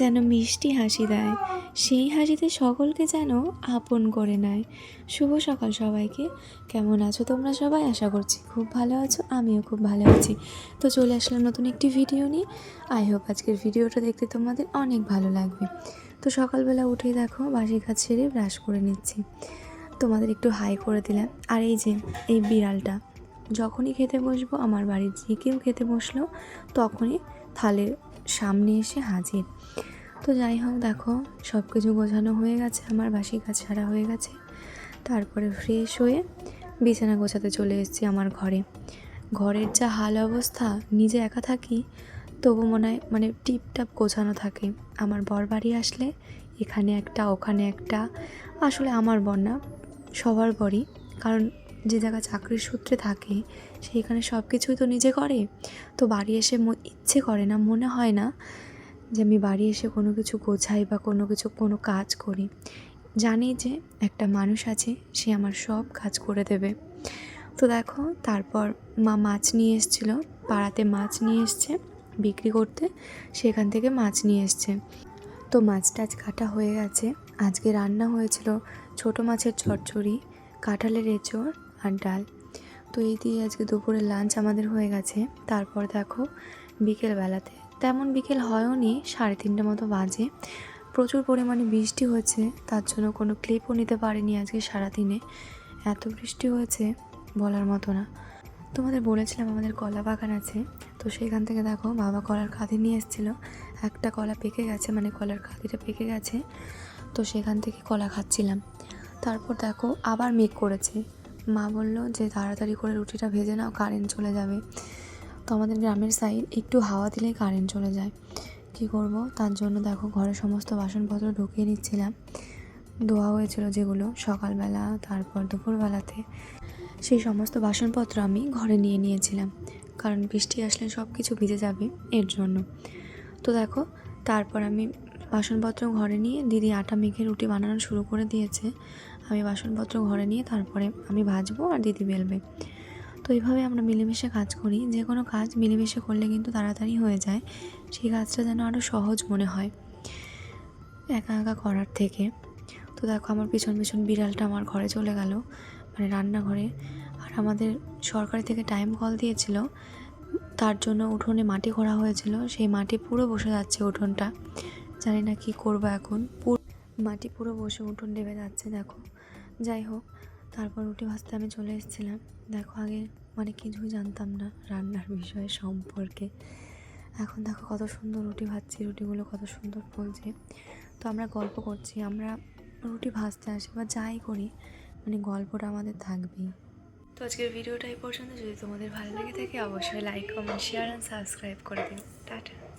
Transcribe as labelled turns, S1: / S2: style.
S1: যেন মিষ্টি হাসি দেয়, সেই হাসিতে সকলকে যেন আপন করে নেয়। শুভ সকাল সবাইকে। কেমন আছো তোমরা সবাই? আশা করছি খুব ভালো আছো, আমিও খুব ভালো আছি। তো চলে আসলাম নতুন একটি ভিডিও নিয়ে। আই হোপ আজকের ভিডিওটা দেখতে তোমাদের অনেক ভালো লাগবে। তো সকালবেলা উঠেই দেখো, বাসি কাজ সেরে ব্রাশ করে নিচ্ছি। তোমাদের একটু হাই করে দিলাম। আর এই যে, এই বিড়ালটা, যখনই খেতে বসবো, আমার বাড়ির যে কেউ খেতে বসল, তখনই থালের সামনে এসে হাজির। তো যাই হোক, দেখো সব কিছু গোছানো হয়ে গেছে, আমার বাসি কাজ সারা হয়ে গেছে। তারপরে ফ্রেশ হয়ে বিছানা গোছাতে চলে এসেছি আমার ঘরে। ঘরের যা হাল অবস্থা, নিজে একা থাকি, তবু মনে হয় মানে টিপটাপ গোছানো থাকে। আমার বর বাড়ি আসলে এখানে একটা, ওখানে একটা, আসলে আমার বর না, সবার বরই। কারণ যে জায়গা চাকরির সূত্রে থাকে সেইখানে সব কিছুই তো নিজে করে। তো বাড়ি এসে ইচ্ছে করে না, মনে হয় না যে আমি বাড়ি এসে কোনো কিছু গোছাই বা কোনো কিছু, কোনো কাজ করি। জানি যে একটা মানুষ আছে, সে আমার সব কাজ করে দেবে। তো দেখো, তারপর মা মাছ নিয়ে এসেছিল, পাড়াতে মাছ নিয়ে এসছে, বিক্রি করতে, সেখান থেকে মাছ নিয়ে এসছে। তো মাছ টাছ কাটা হয়ে গেছে। আজকে রান্না হয়েছিল ছোটো মাছের চচ্চড়ি, কাঁঠালের এঁচড় আর ডাল। তো এই দিয়ে আজকে দুপুরের লাঞ্চ আমাদের হয়ে গেছে। তারপর দেখো বিকেলবেলাতে তেমন বিকেল হয়ও নি, সাড়ে তিনটে মতো বাজে। প্রচুর পরিমাণে বৃষ্টি হয়েছে, তার জন্য কোনো ক্লিপও নিতে পারিনি আজকে সারাদিনে। এত বৃষ্টি হয়েছে, বলার মতো না। তোমাদের বলেছিলাম আমাদের কলা বাগান আছে। তো সেখান থেকে দেখো বাবা কলার কাঁদি নিয়ে এসেছিল। একটা কলা পেকে গেছে মানে কলার কাঁদিটা পেকে গেছে। তো সেখান থেকে কলা খাচ্ছিলাম। তারপর দেখো আবার মেঘ করেছে। মা বলল যে, তাড়াতাড়ি করে রুটিটা ভেজে নাও কারেন্ট চলে যাবে। তো আমাদের গ্রামের সাইড একটু হাওয়া দিলেই কারেন্ট চলে যায়। কী করব? তার জন্য দেখো ঘরে সমস্ত বাসনপত্র ঢুকিয়ে নিচ্ছিলাম। ধোয়া হয়েছিল যেগুলো সকালবেলা, তারপর দুপুরবেলাতে। সেই সমস্ত বাসনপত্র আমি ঘরে নিয়ে নিয়েছিলাম। কারণ বৃষ্টি আসলে সব কিছু ভিজে যাবে এর জন্য। তো দেখো, তারপর আমি বাসনপত্র ঘরে নিয়ে দিদি আটা মেখে রুটি বানানো শুরু করে দিয়েছে। আমি বাসনপত্র ঘরে নিয়ে তারপরে আমি ভাজবো আর দিদি বেলবে। তো এইভাবে আমরা মিলেমিশে কাজ করি। যে কোনো কাজ মিলেমিশে করলে কিন্তু তাড়াতাড়ি হয়ে যায়। সেই কাজটা যেন আরও সহজ মনে হয় একা একা করার থেকে। তো দেখো আমার পিছন পিছন বিড়ালটা আমার ঘরে চলে গেল মানে রান্নাঘরে। আর আমাদের সরকারি থেকে টাইম কল দিয়েছিল। তার জন্য উঠোনে মাটি করা হয়েছিল। সেই মাটি পুরো বসে যাচ্ছে উঠোনটা। জানি না কী করব এখন। মাটি পুরো বসে উঠোন ডেবে যাচ্ছে, দেখো। যাই হোক, তারপর রুটি ভাজতে আমি চলে এসেছিলাম। দেখো, আগে মানে কিছুই জানতাম না রান্নার বিষয়ে সম্পর্কে। এখন দেখো কত সুন্দর রুটি ভাজছি, রুটিগুলো কত সুন্দর ফুলছে। তো আমরা গল্প করছি, আমরা রুটি ভাজতে আসি বা যাই করি মানে গল্পটা আমাদের থাকবেই। তো আজকের ভিডিওটা এই পর্যন্ত। যদি তোমাদের ভালো লেগে থাকে, অবশ্যই like comment share and subscribe করে দিও। টাটা।